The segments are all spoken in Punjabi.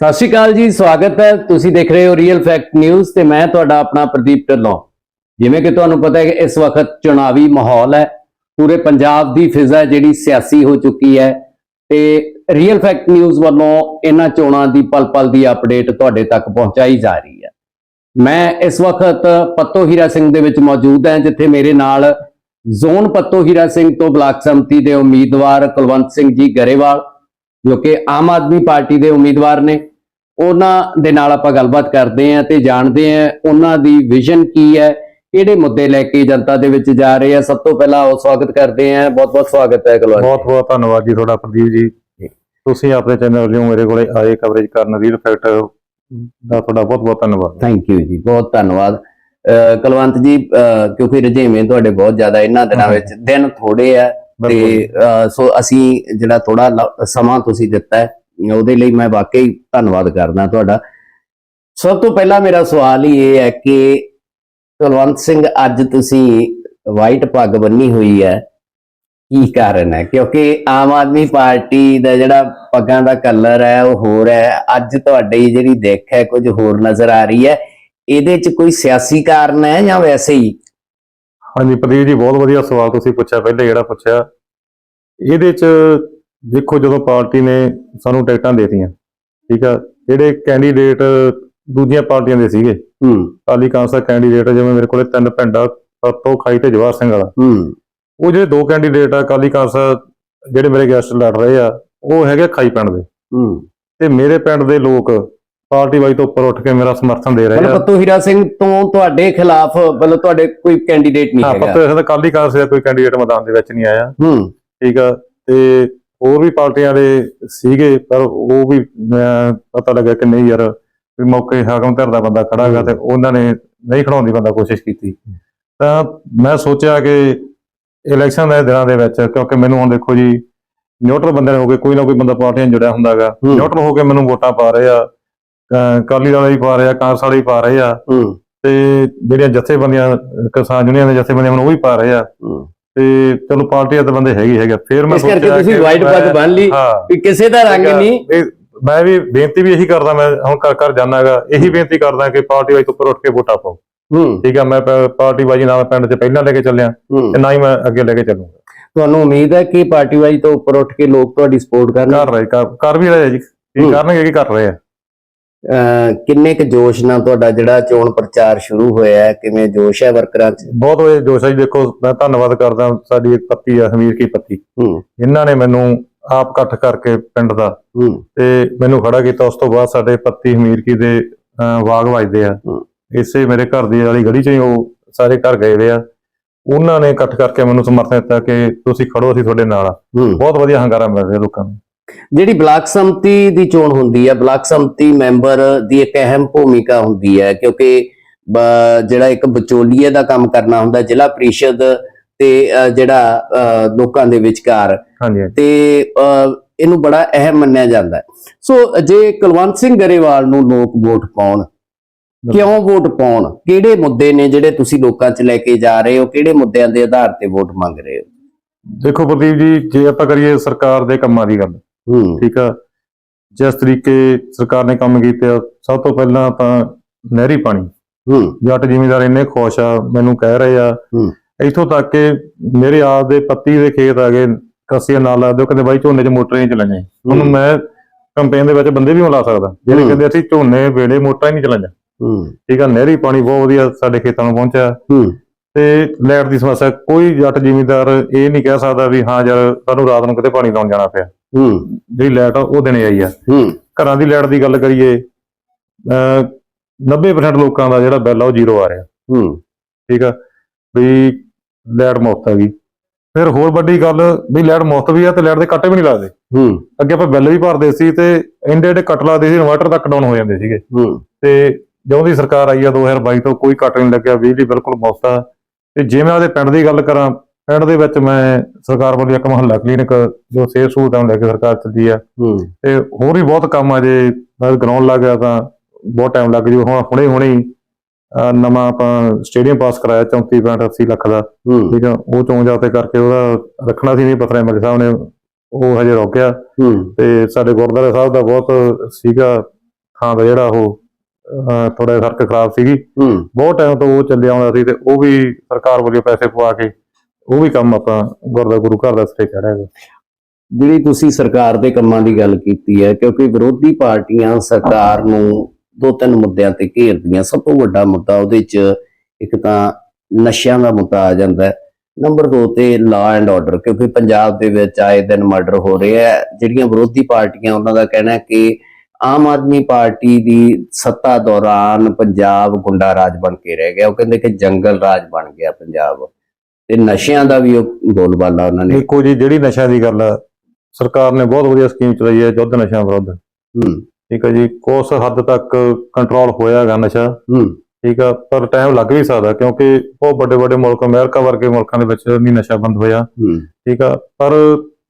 ਸਤਿ ਸ਼੍ਰੀ ਅਕਾਲ ਜੀ, ਸਵਾਗਤ ਹੈ। ਤੁਸੀਂ ਦੇਖ ਰਹੇ ਹੋ ਰੀਅਲ ਫੈਕਟ ਨਿਊਜ਼ ਤੇ ਮੈਂ ਤੁਹਾਡਾ ਆਪਣਾ ਪ੍ਰਦੀਪ ਢਿੱਲੋਂ। ਜਿਵੇਂ ਕਿ ਤੁਹਾਨੂੰ ਪਤਾ ਹੈ ਕਿ ਇਸ ਵਕਤ ਚੁਣਾਵੀ ਮਾਹੌਲ ਹੈ। ਪੂਰੇ ਪੰਜਾਬ ਦੀ ਫਿਜ਼ਾ ਜਿਹੜੀ ਸਿਆਸੀ ਹੋ ਚੁੱਕੀ ਹੈ। ਤੇ ਰੀਅਲ ਫੈਕਟ ਨਿਊਜ਼ ਵੱਲੋਂ ਇਹਨਾਂ ਚੋਣਾਂ ਦੀ ਪਲ-ਪਲ ਦੀ ਅਪਡੇਟ ਤੁਹਾਡੇ ਤੱਕ ਪਹੁੰਚਾਈ ਜਾ ਰਹੀ ਹੈ। ਮੈਂ ਇਸ ਵਕਤ ਪੱਤੋ ਹੀਰਾ ਸਿੰਘ ਦੇ ਵਿੱਚ ਮੌਜੂਦ ਹਾਂ, ਜਿੱਥੇ ਮੇਰੇ ਨਾਲ ਜ਼ੋਨ ਪੱਤੋ ਹੀਰਾ ਸਿੰਘ ਤੋਂ ਬਲਾਕ ਸੰਮਤੀ ਦੇ ਉਮੀਦਵਾਰ ਕੁਲਵੰਤ ਸਿੰਘ ਜੀ ਗਰੇਵਾਲ ਜੋ ਕਿ ਆਮ ਆਦਮੀ ਪਾਰਟੀ ਦੇ ਉਮੀਦਵਾਰ ਨੇ। ਉਹਨਾਂ ਦੇ ਨਾਲ ਆਪਾਂ ਗੱਲਬਾਤ ਕਰਦੇ ਹਾਂ ਤੇ ਜਾਣਦੇ ਹਾਂ ਉਹਨਾਂ ਦੀ ਵਿਜ਼ਨ ਕੀ ਹੈ ਕਿਹੜੇ ਮੁੱਦੇ ਲੈ ਕੇ ਜਨਤਾ ਦੇ ਵਿੱਚ ਜਾ ਰਹੇ ਆ। ਸਭ ਤੋਂ ਪਹਿਲਾਂ ਉਹ ਸਵਾਗਤ ਕਰਦੇ ਹਾਂ। ਬਹੁਤ ਬਹੁਤ ਸਵਾਗਤ ਹੈ ਕੁਲਵੰਤ ਬਹੁਤ ਬਹੁਤ ਧੰਨਵਾਦ ਜੀ ਤੁਹਾਡਾ ਪ੍ਰਦੀਪ ਜੀ। ਤੁਸੀਂ ਆਪਣੇ ਚੈਨਲ ਵੱਲੋਂ ਮੇਰੇ ਕੋਲੇ ਆਏ ਕਵਰੇਜ ਕਰਨ। ਰੀਲ ਫੈਕਟ ਦਾ ਤੁਹਾਡਾ ਬਹੁਤ ਬਹੁਤ ਧੰਨਵਾਦ। ਥੈਂਕ ਯੂ ਜੀ ਬਹੁਤ ਧੰਨਵਾਦ। ਕੁਲਵੰਤ ਜੀ ਕਿਉਂਕਿ ਰਜੇਵੇਂ ਤੁਹਾਡੇ ਬਹੁਤ ਜ਼ਿਆਦਾ ਇਹਨਾਂ ਦਿਨਾਂ ਵਿੱਚ। ਦਿਨ ਥੋੜੇ ਆ। ਤੇ ਸੋ ਅਸੀਂ ਜਿਹੜਾ ਥੋੜਾ ਸਮਾਂ ਤੁਸੀਂ ਦਿੱਤਾ ਹੈ ਉਹਦੇ ਲਈ ਮੈਂ ਵਾਕਈ ਧੰਨਵਾਦ ਕਰਦਾ ਤੁਹਾਡਾ। ਸਭ ਤੋਂ ਪਹਿਲਾਂ ਮੇਰਾ ਸਵਾਲ ਹੀ ਇਹ ਹੈ ਕਿ ਕੁਲਵੰਤ ਸਿੰਘ ਅੱਜ ਤੁਸੀਂ ਵਾਈਟ ਪੱਗ ਬੰਨੀ ਹੋਈ ਹੈ ਕੀ ਕਾਰਨ ਹੈ? ਕਿਉਂਕਿ ਆਮ ਆਦਮੀ ਪਾਰਟੀ ਦਾ ਜਿਹੜਾ ਪੱਗਾਂ ਦਾ ਕਲਰ ਹੈ ਉਹ ਹੋਰ ਹੈ। ਅੱਜ ਤੁਹਾਡੀ ਜਿਹੜੀ ਦਿੱਖ ਹੈ ਕੁਝ ਹੋਰ ਨਜ਼ਰ ਆ ਰਹੀ ਹੈ। ਇਹਦੇ 'ਚ ਕੋਈ ਸਿਆਸੀ ਕਾਰਨ ਹੈ ਜਾਂ ਵੈਸੇ ਹੀ? ਹਾਂਜੀ ਪ੍ਰਦੀਪ ਜੀ ਬਹੁਤ ਵਧੀਆ ਸਵਾਲ ਤੁਸੀਂ ਪੁੱਛਿਆ ਪਹਿਲੇ ਜਿਹੜਾ ਪੁੱਛਿਆ। ਇਹਦੇ ਚ ਦੇਖੋ ਜਦੋਂ ਪਾਰਟੀ ਨੇ ਸਾਨੂੰ ਟਿਕਟਾਂ ਦੇਤੀਆਂ ਠੀਕ ਆ ਜਿਹੜੇ ਕੈਂਡੀਡੇਟ ਦੂਜੀਆਂ ਪਾਰਟੀਆਂ ਦੇ ਸੀਗੇ। ਹੂੰ। ਅਕਾਲੀ ਦਾ ਕੈਂਡੀਡੇਟ ਜਿਵੇਂ ਮੇਰੇ ਕੋਲੇ ਤਿੰਨ ਪਿੰਡਾਂ ਪੱਤੋ ਖਾਈ ਤੇ ਜਵਾਹਰ ਸਿੰਘ ਵਾਲਾ। ਹੂੰ। ਉਹ ਜਿਹੜੇ ਦੋ ਕੈਂਡੀਡੇਟ ਆ ਅਕਾਲੀ ਕਾਂਗਰਸ ਜਿਹੜੇ ਮੇਰੇ ਗੈਸਟ ਲੜ ਰਹੇ ਆ ਉਹ ਹੈਗੇ ਖਾਈ ਪਿੰਡ ਦੇ। ਹੂੰ। ਤੇ ਮੇਰੇ ਪਿੰਡ ਦੇ ਲੋਕ ਪਾਰਟੀ ਵਾਈ ਤੋਂ ਉੱਪਰ ਉੱਠ ਕੇ ਮੇਰਾ ਸਮਰਥਨ ਦੇ ਰਹੇ ਮਤਲਬ ਆ। ਪੱਤੂ ਹੀਰਾ ਸਿੰਘ ਤੋਂ ਤੁਹਾਡੇ ਖਿਲਾਫ ਮਤਲਬ ਤੁਹਾਡੇ ਕੋਈ ਕੈਂਡੀਡੇਟ ਨਹੀਂ ਹਾਂ ਹੈਗਾ। ਪਤਾ ਹੈ ਕਾਲੀ ਕਾਂਗਰਸ ਦਾ ਕੋਈ ਕੈਂਡੀਡੇਟ ਮੈਦਾਨ ਦੇ ਵਿੱਚ ਨਹੀਂ ਆਇਆ। ਹੂੰ। ਠੀਕ ਆ ਤੇ ਹੋਰ ਵੀ ਪਾਰਟੀਆਂ ਦੇ ਸੀਗੇ ਪਰ ਉਹ ਵੀ ਪਤਾ ਲੱਗਾ ਕਿ ਨਹੀਂ ਯਾਰ ਵੀ ਮੌਕੇ ਹਾਕਮ ਧਿਰ ਦਾ ਬੰਦਾ ਖੜਾ ਹੈਗਾ ਤੇ ਉਹਨਾਂ ਨੇ ਨਹੀਂ ਖੜਾਉਣ ਦੀ ਬੰਦਾ ਕੋਸ਼ਿਸ਼ ਕੀਤੀ। ਤਾਂ ਮੈਂ ਸੋਚਿਆ ਕਿ ਇਲੈਕਸ਼ਨ ਦੇ ਦਿਨਾਂ ਦੇ ਵਿੱਚ ਕਿਉਂਕਿ ਮੈਨੂੰ ਹੁਣ ਦੇਖੋ ਜੀ ਨਿਊਟਰਲ ਬੰਦੇ ਹੋ ਕੇ ਕੋਈ ਨਾ ਕੋਈ ਬੰਦਾ ਪਾਰਟੀਆਂ ਜੁੜਿਆ ਹੁੰਦਾਗਾ। ਹੂੰ। ਨਿਊਟਰਲ ਹੋ ਕੇ ਮੈਨੂੰ ਵੋਟਾਂ ਪਾ ਰਹੇ ਆ। ਅ, ਅਕਾਲੀ ਵਾਲੇ ਵੀ ਪਾ ਰਹੇ ਆ ਕਾਂਗਰਸ ਵਾਲੇ ਵੀ ਪਾ ਰਹੇ ਆ। ਹੂੰ। ਤੇ ਜਿਹੜੀਆਂ ਜਥੇਬੰਦੀਆਂ ਕਿਸਾਨ ਯੂਨੀਅਨ ਦੇ ਜਥੇਬੰਦੀਆਂ ਉਹ ਵੀ ਪਾ ਰਹੇ ਆ। ਹੂੰ। ਤੇ ਚਲੋ ਪਾਰਟੀਆਂ ਦੇ ਬੰਦੇ ਹੈਗੇ ਹੀ ਹੈਗੇ ਫਿਰ ਮੈਂ ਸੋਚਿਆ ਤੁਸੀਂ ਕਿ ਵਾਈਟ ਪੱਗ ਬੰਨ ਲਈ ਹਾਂ। ਵੀ ਕਿਸੇ ਦਾ ਰੰਗ ਨਹੀਂ। ਇਹ ਮੈਂ ਵੀ ਬੇਨਤੀ ਵੀ ਇਹੀ ਕਰਦਾ ਮੈਂ ਹੁਣ ਕਰ ਕਰ ਜਾਣਾਗਾ ਇਹੀ ਬੇਨਤੀ ਕਰਦਾ ਕਿ ਪਾਰਟੀ ਵਾਈਜ਼ ਉੱਪਰ ਉੱਠ ਕੇ ਵੋਟਾਂ ਪਾਓ। ਹੂੰ। ਠੀਕ ਆ ਮੈਂ ਪਾਰਟੀ ਬਾਜੀ ਨਾਲ ਪਿੰਡ 'ਚ ਪਹਿਲਾਂ ਲੈ ਕੇ ਚੱਲਿਆ ਹੂੰ। ਤੇ ਨਾ ਹੀ ਮੈਂ ਅੱਗੇ ਲੈ ਕੇ ਚੱਲੂਗਾ। ਤੁਹਾਨੂੰ ਉਮੀਦ ਹੈ ਕਿ ਪਾਰਟੀ ਵਾਈਜ਼ ਤੋਂ ਉੱਪਰ ਉੱਠ ਕੇ ਲੋਕ ਤੁਹਾਡੀ ਸਪੋਰਟ ਕਰ ਕਰਨਗੇ ਰਹੇ ਕਰ- ਕਰ ਵੀ ਰਹੇ ਜੀ। ਹੂੰ। ਕੀ ਕਰਨਗੇ ਕੀ ਕਰ ਰਹੇ ਆ। ਕਿੰਨੇ ਕੁ ਜੋਸ਼ ਨਾਲ ਤੁਹਾਡਾ ਜਿਹੜਾ ਚੋਣ ਪ੍ਰਚਾਰ ਸ਼ੁਰੂ ਹੋਇਆ ਹੈ? ਕਿਵੇਂ ਜੋਸ਼ ਹੈ ਵਰਕਰਾਂ 'ਚ? ਬਹੁਤ ਹੋਏ ਜੋਸ਼ਾ ਜੀ। ਦੇਖੋ ਮੈਂ ਧੰਨਵਾਦ ਕਰਦਾ ਸਾਡੀ ਇੱਕ ਪੱਤੀ ਆ ਹਮੀਰ ਕੀ ਪੱਤੀ। ਹੂੰ। ਇਹਨਾਂ ਨੇ ਮੈਨੂੰ ਆਪ ਇਕੱਠ ਕਰਕੇ ਪਿੰਡ ਦਾ ਹੂੰ। ਤੇ ਮੈਨੂੰ ਖੜਾ ਕੀਤਾ। ਉਸ ਤੋਂ ਬਾਅਦ ਸਾਡੇ ਪੱਤੀ ਹਮੀਰ ਕੀ ਦੇ ਵਾਗ ਵੱਜਦੇ ਆ। ਹੂੰ। ਇਸੇ ਮੇਰੇ ਘਰ ਦੀ ਵਾਲੀ ਗਲੀ 'ਚ ਹੀ ਉਹ ਸਾਰੇ ਘਰ ਗਏ ਵੇ ਆ। ਉਹਨਾਂ ਨੇ ਇਕੱਠ ਕਰਕੇ ਮੈਨੂੰ ਸਮਰਥਨ ਦਿੱਤਾ ਕਿ ਤੁਸੀਂ ਖੜੋ ਅਸੀਂ ਤੁਹਾਡੇ ਨਾਲ ਆ। ਹੂੰ। ਬਹੁਤ ਵਧੀਆ ਹੰਗਾਰਾ ਮਿਲ ਰਿਹਾ ਲੋਕਾਂ ਨੂੰ। ਜਿਹੜੀ ਬਲਾਕ ਸੰਮਤੀ ਦੀ ਚੋਣ ਹੁੰਦੀ ਹੈ ਬਲਾਕ ਸੰਮਤੀ ਮੈਂਬਰ ਦੀ ਇੱਕ ਅਹਿਮ ਭੂਮਿਕਾ ਹੁੰਦੀ ਹੈ ਕਿਉਂਕਿ ਜਿਹੜਾ ਇੱਕ ਵਿਚੋਲੀਏ ਦਾ ਕੰਮ ਕਰਨਾ ਹੁੰਦਾ ਜ਼ਿਲ੍ਹਾ ਪ੍ਰੀਸ਼ਦ ਤੇ ਜਿਹੜਾ ਲੋਕਾਂ ਦੇ ਵਿਚਕਾਰ। ਤੇ ਇਹਨੂੰ ਬੜਾ ਅਹਿਮ ਮੰਨਿਆ ਜਾਂਦਾ ਹੈ। ਸੋ ਜੇ ਕੁਲਵੰਤ ਸਿੰਘ ਗਰੇਵਾਲ ਨੂੰ ਲੋਕ ਵੋਟ ਪਾਉਣ ਕਿਉਂ ਵੋਟ ਪਾਉਣ? ਕਿਹੜੇ ਮੁੱਦੇ ਨੇ ਜਿਹੜੇ ਤੁਸੀਂ ਲੋਕਾਂ 'ਚ ਲੈ ਕੇ ਜਾ ਰਹੇ ਹੋ? ਕਿਹੜੇ ਮੁੱਦਿਆਂ ਦੇ ਆਧਾਰ ਤੇ ਵੋਟ ਮੰਗ ਰਹੇ ਹੋ? ਦੇਖੋ ਪ੍ਰਦੀਪ ਜੀ ਜੇ ਆਪਾਂ ਕਰੀਏ ਸਰਕਾਰ ਦੇ ਕੰਮਾਂ ਦੀ ਗੱਲ ਠੀਕ ਆ? ਜਿਸ ਤਰੀਕੇ ਸਰਕਾਰ ਨੇ ਕੰਮ ਕੀਤੇ ਆ, ਸਭ ਤੋਂ ਪਹਿਲਾਂ ਤਾਂ ਨਹਿਰੀ ਪਾਣੀ। ਹੂੰ। ਜੱਟ ਜ਼ਿਮੀਂਦਾਰ ਇੰਨੇ ਖੁਸ਼ ਆ ਮੈਨੂੰ ਕਹਿ ਰਹੇ ਆ। ਹੂੰ। ਇੱਥੋਂ ਤੱਕ ਕਿ ਮੇਰੇ ਆਪ ਦੇ ਪੱਤੀ ਦੇ ਖੇਤ ਆ ਗਏ ਕੱਸੀਆਂ ਨਾਲ ਲਾ ਦਿਓ ਕਹਿੰਦੇ ਬਾਈ ਝੋਨੇ 'ਚ ਮੋਟਰਾਂ ਹੀ ਚਲਾਈਆਂ ਹੁਣ। ਮੈਂ ਕੰਪੇਨ ਦੇ ਵਿੱਚ ਬੰਦੇ ਵੀ ਲਾ ਸਕਦਾ। ਜਿਹੜੇ। ਕਹਿੰਦੇ ਅਸੀਂ ਝੋਨੇ ਵੇਲੇ ਮੋਟਰਾਂ ਨਹੀਂ ਚਲਾਈਆਂ ਹੂੰ। ਠੀਕ ਆ ਨਹਿਰੀ ਪਾਣੀ ਬਹੁਤ ਵਧੀਆ ਸਾਡੇ ਖੇਤਾਂ ਨੂੰ ਪਹੁੰਚਿਆ। ਹੂੰ। ਤੇ ਲਾਈਟ ਦੀ ਸਮੱਸਿਆ ਕੋਈ ਜੱਟ ਜ਼ਿਮੀਂਦਾਰ ਇਹ ਨਹੀਂ ਕਹਿ ਸਕਦਾ ਵੀ ਹਾਂ ਯਾਰ ਸਾਨੂੰ ਰਾਤ ਨੂੰ ਕਿਤੇ ਪਾਣੀ ਲਾਉਣ ਜਾਣਾ ਪਿਆ। ਹੂੰ। ਜਿਹੜੀ ਲਾਈਟ ਆ ਉਹ ਦਿਨੇ ਆਈ ਆ। ਹੂੰ। ਘਰਾਂ ਦੀ ਲਾਈਟ ਦੀ ਗੱਲ ਕਰੀਏ ਅ 90% ਲੋਕਾਂ ਦਾ ਜਿਹੜਾ ਬਿੱਲ ਆ ਉਹ ਜ਼ੀਰੋ ਆ ਰਿਹਾ। ਹੂੰ। ਠੀਕ ਆ? ਵੀ ਲਾਈਟ ਮੁਫਤ ਹੈਗੀ ਫਿਰ ਹੋਰ ਵੱਡੀ ਗੱਲ ਵੀ ਲਾਈਟ ਮੁਫਤ ਵੀ ਆ ਤੇ ਲਾਈਟ ਦੇ ਕੱਟ ਵੀ ਨਹੀਂ ਲੱਗਦੇ। ਹੂੰ। ਅੱਗੇ ਆਪਾਂ ਬਿੱਲ ਵੀ ਭਰਦੇ ਸੀ ਤੇ ਇੰਡੇ ਇੰਡੇ ਕੱਟ ਲੱਗਦੇ ਸੀ ਇਨਵਰਟਰ ਤੱਕ ਡਾਊਨ ਹੋ ਜਾਂਦੇ ਸੀਗੇ। ਹੂੰ। ਤੇ ਜਦੋਂ ਦੀ ਸਰਕਾਰ ਆਈ ਆ 2022 ਤੋਂ ਕੋਈ ਕੱਟ ਨਹੀਂ ਲੱਗਿਆ ਬਿਜਲੀ ਬਿਲਕੁਲ ਮੁਫਤ ਆ। ਤੇ ਜੇ ਮੈਂ ਉਹਦੇ ਪਿੰਡ ਦੀ ਗੱਲ ਕਰਾਂ ਪਿੰਡ ਦੇ ਵਿੱਚ ਮੈਂ ਸਰਕਾਰ ਵੱਲੋਂ ਇੱਕ ਮੁਹੱਲਾ ਕਲੀਨਿਕ ਜੋ ਸਿਹਤ ਸਹੂਲਤਾਂ ਨੂੰ ਲੈ ਕੇ ਸਰਕਾਰ ਚੱਲੀ ਆ। ਤੇ ਹੋਰ ਵੀ ਬਹੁਤ ਕੰਮ ਆ ਜੇ ਗਰਾਊਂਡ ਲੱਗ ਗਿਆ ਤਾਂ ਬਹੁਤ ਟਾਈਮ ਲੱਗ ਜੂ। ਹੁਣ ਹੁਣੇ ਹੁਣੇ ਨਵਾਂ ਆਪਾਂ ਸਟੇਡੀਅਮ ਪਾਸ ਕਰਾਇਆ 34.80 ਲੱਖ ਦਾ। ਠੀਕ ਆ ਉਹ ਚੋਂ ਜਾਤੇ ਕਰਕੇ ਉਹਦਾ ਰੱਖਣਾ ਸੀ ਨਹੀਂ ਪਤਰਾ ਐਮਐਲਏ ਸਾਹਿਬ ਨੇ ਉਹ ਹਜੇ ਰੋਕਿਆ। ਤੇ ਸਾਡੇ ਗੁਰਦੁਆਰਾ ਸਾਹਿਬ ਦਾ ਬਹੁਤ ਸੀਗਾ ਅੱਖਾਂ ਦਾ ਜਿਹੜਾ ਉਹ ਥੋੜਾ ਫ਼ਰਕ ਖਰਾਬ ਸੀਗੀ। ਬਹੁਤ ਟਾਈਮ ਤੋਂ ਉਹ ਚੱਲਿਆ ਆਉਂਦਾ ਸੀ ਤੇ ਉਹ ਵੀ ਸਰਕਾਰ ਵੱਲੋਂ ਪੈਸੇ ਪਵਾ ਕੇ ਉਹ ਵੀ ਕੰਮ ਆਪਾਂ ਗੁਰਦਾ ਗੁਰੂ ਘਰ ਦਾ ਸਿਰੇ ਚੜਿਆ ਜਿਹੜੀ ਤੁਸੀਂ ਸਰਕਾਰ ਦੇ ਕੰਮਾਂ ਦੀ ਗੱਲ ਕੀਤੀ ਹੈ, ਕਿਉਂਕਿ ਵਿਰੋਧੀ ਪਾਰਟੀਆਂ ਸਰਕਾਰ ਨੂੰ ਦੋ ਤਿੰਨ ਮੁੱਦਿਆਂ ਤੇ ਘੇਰਦੀਆਂ। ਸਭ ਤੋਂ ਵੱਡਾ ਮੁੱਦਾ ਉਹਦੇ 'ਚ ਇੱਕ ਤਾਂ ਨਸ਼ਿਆਂ ਦਾ ਮੁੱਦਾ ਆ ਜਾਂਦਾ ਹੈ। ਨੰਬਰ 2 ਤੇ ਲਾ ਐਂਡ ਆਰਡਰ ਕਿਉਂਕਿ ਪੰਜਾਬ ਦੇ ਵਿੱਚ ਆਏ ਦਿਨ ਮਰਡਰ ਹੋ ਰਹੇ ਆ ਜਿਹੜੀਆਂ ਵਿਰੋਧੀ ਪਾਰਟੀਆਂ, ਉਹਨਾਂ ਦਾ ਕਹਿਣਾ ਕਿ ਆਮ ਆਦਮੀ ਪਾਰਟੀ ਦੀ ਸੱਤਾ ਦੌਰਾਨ ਪੰਜਾਬ ਗੁੰਡਾ ਰਾਜ ਬਣ ਕੇ ਰਹਿ ਗਿਆ। ਉਹ ਕਹਿੰਦੇ ਕਿ ਜੰਗਲ ਰਾਜ ਬਣ ਗਿਆ ਪੰਜਾਬ। ਤੇ ਨਸ਼ਿਆਂ ਦਾ ਵੀ ਉਹ ਬੋਲਬਾਲਾ ਉਹਨਾਂ ਨੇ। ਦੇਖੋ ਜੀ ਜਿਹੜੀ ਨਸ਼ਿਆਂ ਦੀ ਗੱਲ ਆ ਸਰਕਾਰ ਨੇ ਬਹੁਤ ਵਧੀਆ ਸਕੀਮ ਚਲਾਈ ਹੈ ਯੁੱਧ ਨਸ਼ਿਆਂ ਵਿਰੁੱਧ। ਹੂੰ। ਠੀਕ ਹੈ ਜੀ ਕੁਛ ਹੱਦ ਤੱਕ ਕੰਟਰੋਲ ਹੋਇਆਗਾ ਨਸ਼ਾ। ਹੂੰ। ਠੀਕ ਆ ਪਰ ਟਾਈਮ ਲੱਗ ਵੀ ਸਕਦਾ ਕਿਉਂਕਿ ਬਹੁਤ ਵੱਡੇ ਵੱਡੇ ਮੁਲਕ ਅਮਰੀਕਾ ਵਰਗੇ ਮੁਲਕਾਂ ਦੇ ਵਿੱਚ ਨਹੀਂ ਨਸ਼ਾ ਬੰਦ ਹੋਇਆ। ਹੂੰ। ਠੀਕ ਆ ਪਰ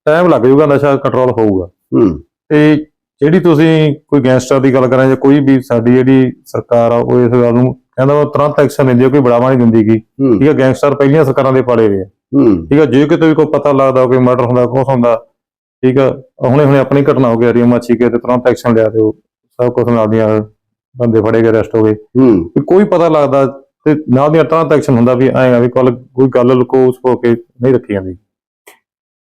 ਟਾਈਮ ਲੱਗ ਜਾਊਗਾ ਨਸ਼ਾ ਕੰਟਰੋਲ ਹੋਊਗਾ। ਹੂੰ। ਤੇ ਜਿਹੜੀ ਤੁਸੀਂ ਕੋਈ ਗੈਂਗਸਟਰ ਦੀ ਗੱਲ ਕਰਾਂ ਜਾਂ ਕੋਈ ਵੀ ਸਾਡੀ ਜਿਹੜੀ ਸਰਕਾਰ ਆ ਉਹ ਇਸ ਗੱਲ ਨੂੰ ਕਹਿੰਦਾ ਵਾ ਤੁਰੰਤ ਐਕਸ਼ਨ ਲੈਂਦੀ ਆ ਕੋਈ ਬੜਾਵਾ ਨਹੀਂ ਦਿੰਦੀਗੀ ਹੂੰ। ਠੀਕ ਆ ਗੈਂਗਸਟਰ ਪਹਿਲੀਆਂ ਸਰਕਾਰਾਂ ਦੇ ਪਾੜੇ ਹੋਏ ਆ। ਹੂੰ। ਠੀਕ ਆ ਜੇ ਕਿਤੇ ਵੀ ਕੋਈ ਪਤਾ ਲੱਗਦਾ ਕੋਈ ਮਰਡਰ ਹੁੰਦਾ ਕੁਛ ਹੁੰਦਾ ਠੀਕ ਆ ਹੁਣੇ ਹੁਣੇ ਆਪਣੀ ਘਟਨਾ ਹੋ ਗਈ ਰੀਆ ਮਾਚੀ ਕੇ ਤੇ ਤੁਰੰਤ ਐਕਸ਼ਨ ਲਿਆ ਤੇ ਉਹ ਸਭ ਕੁਝ ਨਾਲ ਦੀਆਂ ਬੰਦੇ ਫੜੇ ਗਏ ਅਰੈਸਟ ਹੋ ਗਏ। ਹੂੰ। ਵੀ ਕੋਈ ਪਤਾ ਲੱਗਦਾ ਤੇ ਨਾਲ ਦੀਆਂ ਤੁਰੰਤ ਐਕਸ਼ਨ ਹੁੰਦਾ ਵੀ ਆਏਗਾ ਵੀ ਕੱਲ ਕੋਈ ਗੱਲ ਲੁਕੋ ਛੁਪੋ ਕੇ ਨਹੀਂ ਰੱਖੀ ਜਾਂਦੀ।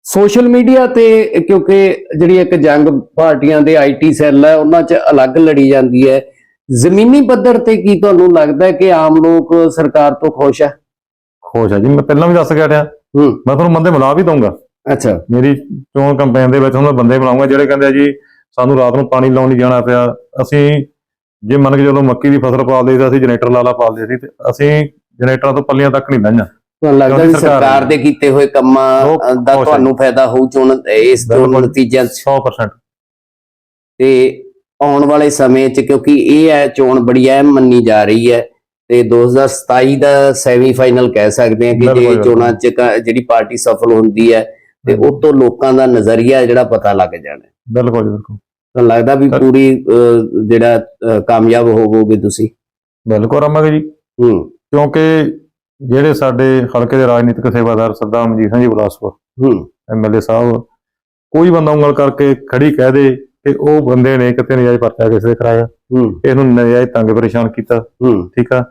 ਸੋਸ਼ਲ ਮੀਡੀਆ ਤੇ ਕਿਉਂਕਿ ਜਿਹੜੀ ਇੱਕ ਜੰਗ ਪਾਰਟੀਆਂ ਦੇ ਆਈਟੀ ਸੈੱਲ ਹੈ ਉਹਨਾਂ 'ਚ ਅਲੱਗ ਲੜੀ ਜਾਂਦੀ ਹੈ। ਜ਼ਮੀਨੀ ਪੱਧਰ ਤੇ ਕੀ ਤੁਹਾਨੂੰ ਲੱਗਦਾ ਕਿ ਆਮ ਲੋਕ ਸਰਕਾਰ ਤੋਂ ਖੁਸ਼ ਹੈ? ਖੁਸ਼ ਆ ਜੀ। ਮੈਂ ਪਹਿਲਾਂ ਵੀ ਦੱਸ ਕੇ ਹਟਿਆ। ਹੂੰ। ਮੈਂ ਤੁਹਾਨੂੰ ਬੰਦੇ ਮਿਲਾ ਵੀ ਦਊਂਗਾ। ਅੱਛਾ। ਮੇਰੀ ਚੋਣ ਕੰਪੇਨ ਦੇ ਵਿੱਚ ਹੁਣ ਮੈਂ ਬੰਦੇ ਬਣਾਉਂਗਾ ਜਿਹੜੇ ਕਹਿੰਦੇ ਆ ਜੀ ਸਾਨੂੰ ਰਾਤ ਨੂੰ ਪਾਣੀ ਲਾਉਣ ਨਹੀਂ ਜਾਣਾ ਪਿਆ। ਅਸੀਂ ਜੇ ਮੰਨ ਕੇ ਜਦੋਂ ਮੱਕੀ ਦੀ ਫਸਲ ਪਾਲਦੇ ਸੀ ਅਸੀਂ ਜਨਰੇਟਰ ਲਾਲਾ ਪਾਲਦੇ ਸੀ ਤੇ ਅਸੀਂ ਜਨਰੇਟਰਾਂ ਤੋਂ ਪੱਲੀਆਂ ਤੱਕ ਨਹੀਂ ਲੰਘਾਂ ਤੁਹਾਨੂੰ ਲੱਗਦਾ ਵੀ ਸਰਕਾਰ ਦੇ ਕੀਤੇ ਹੋਏ ਕੰਮਾਂ ਦਾ। ਤੁਹਾਨੂੰ ਫਾਇਦਾ ਹੋਊ ਚੋਣ ਇਸ। ਨਤੀਜਿਆਂ 'ਚ? 100% ਤੇ ਆਉਣ ਵਾਲੇ ਸਮੇਂ 'ਚ ਕਿਉਂਕਿ ਇਹ ਹੈ ਚੋਣ ਬੜੀ ਅਹਿਮ ਮੰਨੀ ਜਾ ਰਹੀ ਹੈ ਤੇ 2027 ਦਾ ਸੈਮੀਫਾਈਨਲ ਕਹਿ ਸਕਦੇ ਹਾਂ ਕਿ ਜੇ ਚੋਣਾਂ 'ਚ ਜਿਹੜੀ ਪਾਰਟੀ ਸਫਲ ਹੁੰਦੀ ਹੈ ਤੇ ਉਹ ਤੋਂ ਲੋਕਾਂ ਦਾ ਨਜ਼ਰੀਆ ਜਿਹੜਾ ਪਤਾ ਲੱਗ ਜਾਣਾ। ਬਿਲਕੁਲ ਬਿਲਕੁਲ। ਤਾਂ ਲੱਗਦਾ ਵੀ ਪੂਰੀ ਜਿਹੜਾ ਕਾਮਯਾਬ ਹੋਵੋਗੇ ਤੁਸੀਂ? ਬਿਲਕੁਲ ਰਮਾਂਗੇ ਜੀ। ਹੂੰ। ਕਿਉਂਕਿ ਜਿਹੜੇ ਸਾਡੇ ਹਲਕੇ ਦੇ ਰਾਜਨੀਤਿਕ ਸੇਵਾਦਾਰ ਸਰਦਾਰ ਮਨਜੀਤ ਸਿੰਘ ਜੀ ਬਲਾਸਪੁਰ ਹੂੰ। ਐਮਐਲਏ ਸਾਹਿਬ ਕੋਈ ਬੰਦਾ ਉਂਗਲ ਕਰਕੇ ਖੜੀ ਕਹਿ ਦੇ ਕਿ ਉਹ ਬੰਦੇ ਨੇ ਕਿਤੇ ਨਜਾਇਜ਼ ਪਰਚਾ ਕਿਸੇ ਦੇ ਕਰਾਇਆ ਇਹਨੂੰ ਨਜਾਇਜ਼ ਤੰਗ ਪਰੇਸ਼ਾਨ ਕੀਤਾ। ਠੀਕ ਆ?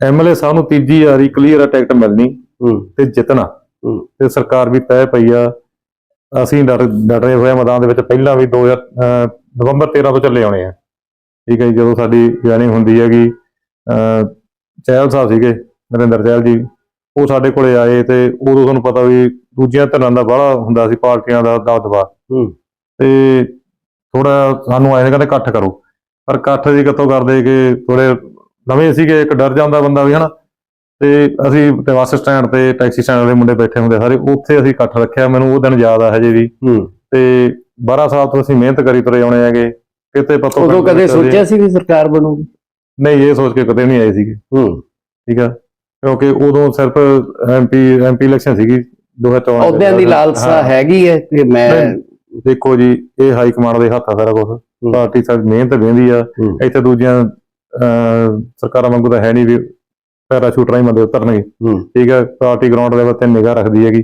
ਐਮਐਲਏ ਸਾਹਿਬ ਨੂੰ ਤੀਜੀ ਵਾਰੀ ਕਲੀਅਰ ਆ ਟਿਕਟ ਮਿਲਣੀ ਤੇ ਜਿੱਤਣਾ। ਤੇ ਸਰਕਾਰ ਵੀ ਤੈਅ ਪਈ ਆ। ਅਸੀਂ ਡਰ ਡਟੇ ਹੋਏ ਮੈਦਾਨ ਦੇ ਵਿੱਚ। ਪਹਿਲਾਂ ਵੀ 2000 ਅਹ ਨਵੰਬਰ 13 ਤੋਂ ਚੱਲੇ ਆਉਣੇ ਆ। ਠੀਕ ਹੈ ਜਦੋਂ ਸਾਡੀ ਜੁਆਇਨਿੰਗ ਹੁੰਦੀ ਹੈਗੀ ਚਹਿਲ ਸਾਹਿਬ ਸੀਗੇ ਨਰਿੰਦਰ ਚਹਿਲ ਜੀ। ਉਹ ਸਾਡੇ ਕੋਲੇ ਆਏ ਤੇ ਉਦੋਂ ਤੁਹਾਨੂੰ ਪਤਾ ਵੀ ਦੂਜੀਆਂ ਧਿਰਾਂ ਦਾ ਬਾਹਲਾ ਹੁੰਦਾ ਸੀ ਪਾਰਟੀਆਂ ਦਾ ਦਬਦਬਾ। ਤੇ ਥੋੜਾ ਸਾਨੂੰ ਆਏ ਕਹਿੰਦੇ ਇਕੱਠ ਕਰੋ। ਪਰ ਇਕੱਠ ਜੀ ਕਿੱਥੋਂ ਕਰਦੇ ਕਿ ਥੋੜੇ ਨਵੇਂ ਸੀਗੇ ਇੱਕ ਡਰ ਜਾਂਦਾ ਬੰਦਾ ਵੀ ਹਨਾ? ਤੇ ਅਸੀਂ ਤੇ ਬੱਸ ਸਟੈਂਡ ਤੇ ਟੈਕਸੀ ਸਟੈਂਡ ਦੇ ਮੁੰਡੇ ਬੈਠੇ ਹੁੰਦੇ ਸਾਰੇ ਉੱਥੇ ਅਸੀਂ ਇਕੱਠ ਰੱਖਿਆ। ਮੈਨੂੰ ਉਹ ਦਿਨ ਯਾਦ ਆ ਹਜੇ ਵੀ। ਤੇ 12 ਸਾਲ ਤੋਂ ਅਸੀਂ ਮਿਹਨਤ ਕਰੀ ਤੁਰੇ ਆਉਣੇ ਹੈਗੇ। ਕਿਤੇ ਪਤੋ ਉਦੋਂ ਕਦੇ ਸੋਚਿਆ ਸੀ ਵੀ ਸਰਕਾਰ ਬਣੂਗੀ ਨਹੀਂ ਇਹ ਸੋਚ ਕੇ ਕਦੇ ਨਹੀਂ ਆਏ ਸੀਗੇ। ਹੂੰ। ਠੀਕ ਆ? ਕਿਉਂਕਿ ਉਦੋਂ ਸਿਰਫ ਐਮਪੀ ਐਮਪੀ ਇਲੈਕਸ਼ਨ ਸੀਗੀ 2014 ਅਹੁਦਿਆਂ ਦੀ ਲਾਲਸਾ। ਹੈਗੀ ਹੈ ਕਿ ਮੈਂ। ਦੇਖੋ ਜੀ ਇਹ ਹਾਈ ਕਮਾਂਡ ਦੇ ਹੱਥ ਆ ਸਾਰਾ ਕੁਝ ਪਾਰਟੀ ਸਾਡੀ ਮਿਹਨਤ ਵੇਂਦੀ ਆ। ਹੂੰ। ਇੱਥੇ ਦੂਜੀਆਂ ਸਰਕਾਰਾਂ ਵਾਂਗੂ ਤਾਂ ਹੈ ਨਹੀਂ ਵੀ ਪੈਰਾਸ਼ੂਟ ਰਾਹੀਂ ਬੰਦੇ ਉਤਰਨਗੇ। ਹੂੰ। ਠੀਕ ਹੈ ਪਾਰਟੀ ਗਰਾਊਂਡ ਦੇ ਉੱਤੇ ਨਿਗਾਹ ਰੱਖਦੀ ਹੈਗੀ।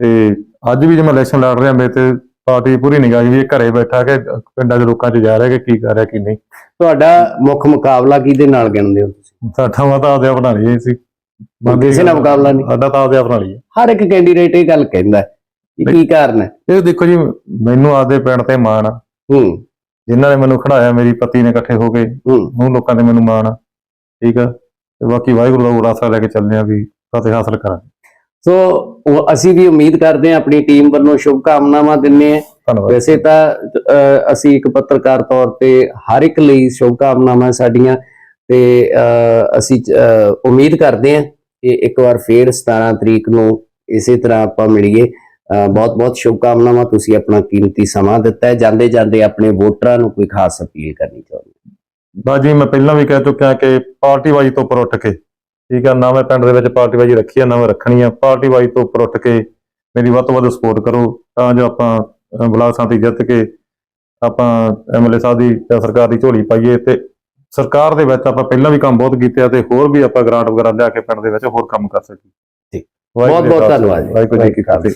ਤੇ ਅੱਜ ਵੀ ਜੇ ਮੈਂ ਇਲੈਕਸ਼ਨ ਲੜ ਰਿਹਾ ਮੇਰੇ ਤੇ ਪਾਰਟੀ ਪੂਰੀ ਨਿਗਾਹ ਵੀ ਇਹ ਘਰੇ ਬੈਠਾ ਕਿ ਪਿੰਡਾਂ ਦੇ ਲੋਕਾਂ 'ਚ ਜਾ ਰਿਹਾ ਕਿ ਕੀ ਕਰ ਰਿਹਾ ਕੀ ਨਹੀਂ। ਤੁਹਾਡਾ ਮੁੱਖ ਮੁਕਾਬਲਾ ਕਿਹਦੇ ਨਾਲ ਗਿਣਦੇ ਹੋ ਤੁਸੀਂ? ਸਾਡਾ ਮਤਾ ਆਪਦੇ ਆਪ ਬਣਾ ਲਈਏ ਸੀ ਕਿਸੇ ਨਾਲ ਮੁਕਾਬਲਾ ਨਹੀਂ? ਸਾਡਾ ਤਾਂ ਆਪਦੇ ਆਪ ਬਣਾ ਲਈਏ ਹਰ ਇੱਕ ਕੈਂਡੀਡੇਟ ਇਹ ਗੱਲ ਕਹਿੰਦਾ ਕਿ ਕਾਰਨ ਹੈ? ਇਹ ਦੇਖੋ ਜੀ ਮੈਨੂੰ ਆਪਦੇ ਪਿੰਡ ਤੇ ਮਾਣ ਆ। ਹੂੰ। ਜਿਨ੍ਹਾਂ ਨੇ ਮੈਨੂੰ ਖੜਾਇਆ ਮੇਰੀ ਪਤੀ ਨੇ ਇਕੱਠੇ ਹੋ ਕੇ ਉਹ ਲੋਕਾਂ ਤੇ ਮੈਨੂੰ ਮਾਣ ਆ। ਠੀਕ ਆ? ਤੇ ਬਾਕੀ ਵਾਹਿਗੁਰੂ ਦਾ ਉਰਾਸਾ ਲੈ ਕੇ ਚੱਲਦੇ ਆ ਵੀ ਫਤਿਹ ਹਾਸਲ ਕਰਾਂਗੇ। ਸੋ ਉਹ ਅਸੀਂ ਵੀ ਉਮੀਦ ਕਰਦੇ ਹਾਂ ਆਪਣੀ ਟੀਮ ਵੱਲੋਂ ਸ਼ੁਭ ਕਾਮਨਾਵਾਂ ਦਿੰਨੇ ਧੰਨਵਾਦ। ਵੈਸੇ ਤਾਂ ਅਸੀਂ ਇੱਕ ਪੱਤਰਕਾਰ ਤੌਰ ਤੇ ਹਰ ਇੱਕ ਲਈ ਸ਼ੁਭ ਕਾਮਨਾਵਾਂ ਸਾਡੀਆਂ ਤੇ ਅਸੀਂ ਉਮੀਦ ਕਰਦੇ ਹਾਂ ਕਿ ਇੱਕ ਵਾਰ ਫੇਰ 17 ਤਰੀਕ ਨੂੰ ਇਸੇ ਤਰ੍ਹਾਂ ਆਪਾਂ ਮਿਲੀਏ। ਬਹੁਤ ਬਹੁਤ ਸ਼ੁਭ ਕਾਮਨਾਵਾਂ ਤੁਸੀਂ ਆਪਣਾ ਕੀਮਤੀ ਸਮਾਂ ਦਿੱਤਾ ਹੈ। ਜਾਂਦੇ ਜਾਂਦੇ ਆਪਣੇ ਵੋਟਰਾਂ ਨੂੰ ਕੋਈ ਖਾਸ ਅਪੀਲ ਕਰਨੀ ਚਾਹੁੰਦੇ ਬਾਜੀ ਮੈਂ ਪਹਿਲਾਂ ਵੀ ਕਹਿ ਚੁੱਕਿਆ ਕਿ ਪਾਰਟੀਬਾਜ਼ੀ ਤੋਂ ਉੱਪਰ ਉੱਠ ਕੇ ਠੀਕ ਆ ਨਾ ਮੈਂ ਪਿੰਡ ਦੇ ਵਿੱਚ ਪਾਰਟੀਬਾਜ਼ੀ ਰੱਖੀ ਆ ਨਾ ਮੈਂ ਰੱਖਣੀ ਆ। ਪਾਰਟੀਬਾਜ਼ੀ ਤੋਂ ਉੱਪਰ ਉੱਠ ਕੇ ਮੇਰੀ ਵੱਧ ਤੋਂ ਵੱਧ ਸਪੋਰਟ ਕਰੋ ਤਾਂ ਜੋ ਆਪਾਂ ਬਲਾਕ ਸੰਮਤੀ ਜਿੱਤ ਕੇ ਆਪਾਂ ਐਮਐਲਏ ਸਾਹਿਬ ਦੀ ਜਾਂ ਸਰਕਾਰ ਦੀ ਝੋਲੀ ਪਾਈਏ। ਤੇ ਸਰਕਾਰ ਦੇ ਵਿੱਚ ਆਪਾਂ ਪਹਿਲਾਂ ਵੀ ਕੰਮ ਬਹੁਤ ਕੀਤੇ ਆ ਤੇ ਹੋਰ ਵੀ ਆਪਾਂ ਗ੍ਰਾਂਟ ਵਗੈਰਾ ਲਿਆ ਕੇ ਪਿੰਡ ਦੇ ਵਿੱਚ ਹੋਰ ਕੰਮ ਕਰ ਸਕੀਏ। ਠੀਕ। ਬਹੁਤ-ਬਹੁਤ ਕਾ ਖਾਲਸਾ, ਧੰਨਵਾਦ ਜੀ। ਵਾਹਿਗੁਰੂ ਜੀ ਕੀ ਫਤਿਹ।